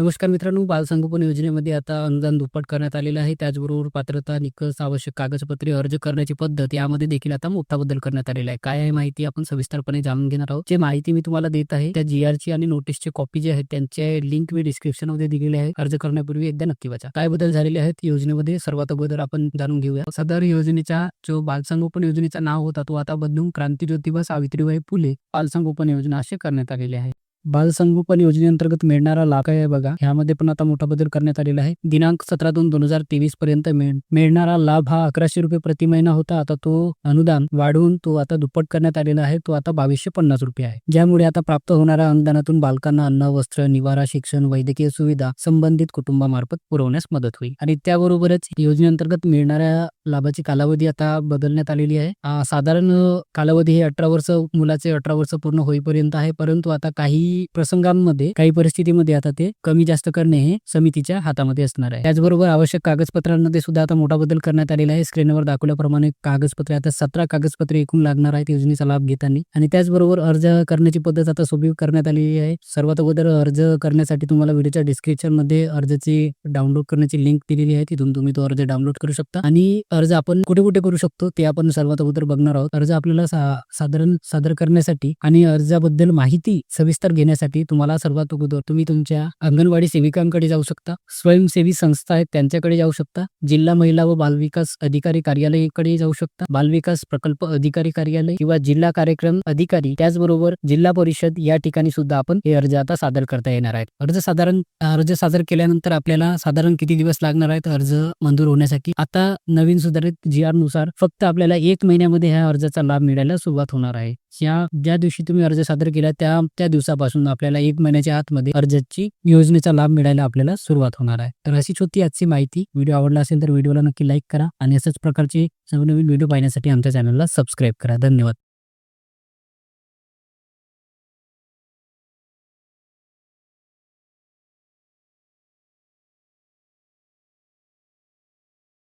नमस्कार मित्रांनो बालसंगोपन योजनेमध्ये आता अनुदान दुप्पट करण्यात आलेलं आहे. त्याचबरोबर पात्रता निकष आवश्यक कागदपत्रे अर्ज करण्याची पद्धत यामध्ये देखील आता मोठा बदल करण्यात आलेला आहे. काय आहे माहिती आपण सविस्तरपणे जाणून घेणार आहोत. जे माहिती मी तुम्हाला देत आहे त्या जी ची आणि नोटीसची कॉपी जे आहेत त्यांचे लिंक मी डिस्क्रिप्शनमध्ये दिलेले आहे. अर्ज करण्यापूर्वी एकदा नक्की वाचा. काय बदल झालेले आहेत योजनेमध्ये? सर्वात अगोदर आपण जाणून घेऊया. सदर योजनेचा जो बालसंगोपन योजनेचा नाव होता तो आता बदलून क्रांती ज्योतिबा सावित्रीबाई फुले बालसंगोपन योजना असे करण्यात आलेले आहे. बालसंगोपन योजनेअंतर्गत मिळणारा लाभ आहे बघा. ह्यामध्ये पण आता मोठा बदल करण्यात आलेला आहे. दिनांक सतरा दोन दोन हजार तेवीस पर्यंत मिळ- मिळणारा लाभ हा अकराशे रुपये प्रति महिना होता. आता तो अनुदान वाढवून तो आता दुप्पट करण्यात आलेला आहे. तो आता बावीसशे पन्नास रुपये आहे. ज्यामुळे आता प्राप्त होणाऱ्या अनुदानातून बालकांना अन्न वस्त्र निवारा शिक्षण वैद्यकीय सुविधा संबंधित कुटुंबामार्फत पुरवण्यास मदत होईल. आणि त्याबरोबरच योजनेअंतर्गत मिळणाऱ्या लाभाची कालावधी आता बदलण्यात आलेली आहे. साधारण कालावधी हे अठरा वर्ष मुलाचे अठरा वर्ष पूर्ण होईपर्यंत आहे. परंतु आता काही प्रसंगांमध्ये काही परिस्थितीमध्ये आता ते कमी जास्त करणे हे समितीच्या हातामध्ये असणार आहे. त्याचबरोबर आवश्यक कागदपत्रांमध्ये सुद्धा आता मोठा बदल करण्यात आलेला आहे. स्क्रीनवर दाखवल्याप्रमाणे कागदपत्रे आता सतरा कागदपत्रे एकूण लागणार आहेत योजनेचा लाभ घेताना. आणि त्याचबरोबर अर्ज करण्याची पद्धत आता सोपी करण्यात आलेली आहे. सर्वात अगोदर अर्ज करण्यासाठी तुम्हाला व्हिडिओच्या डिस्क्रिप्शनमध्ये अर्जची डाउनलोड करण्याची लिंक दिलेली आहे. तिथून तुम्ही तो अर्ज डाउनलोड करू शकता. आणि अर्ज आपण कुठे कुठे करू शकतो ते आपण सर्वात अगोदर बघणार आहोत. अर्ज आपल्याला सा- साधारण सादर करण्यासाठी आणि अर्जाबद्दल माहिती सविस्तर घेण्यासाठी तुम्हाला सर्वात अगोदर तुम्ही तुमच्या अंगणवाडी सेविकांकडे जाऊ शकता. स्वयंसेवी संस्था आहेत त्यांच्याकडे जाऊ शकता. जिल्हा महिला व बालविकास अधिकारी कार्यालयाकडे जाऊ शकता. बालविकास प्रकल्प अधिकारी कार्यालय किंवा जिल्हा कार्यक्रम अधिकारी त्याचबरोबर जिल्हा परिषद या ठिकाणी सुद्धा आपण हे अर्ज आता सादर करता येणार आहेत. अर्ज साधारण अर्ज सादर केल्यानंतर आपल्याला साधारण किती दिवस लागणार आहेत अर्ज मंजूर होण्यासाठी? आता नवीन सुधारित जी आरनुसार फक्त आपल्याला एक महिन्यामध्ये ह्या अर्जाचा लाभ मिळायला सुरुवात होणार आहे. या ज्या दिवशी तुम्ही अर्ज सादर केला त्या त्या दिवसापासून आपल्याला एक महिन्याच्या आतमध्ये अर्जाची योजनेचा लाभ मिळायला आपल्याला सुरुवात होणार आहे. तर अशीच होती आजची माहिती. व्हिडिओ आवडला असेल तर व्हिडिओला नक्की लाईक करा आणि अशाच प्रकारचे नवनवीन व्हिडिओ पाहण्यासाठी आमच्या चॅनलला सबस्क्राईब करा. धन्यवाद.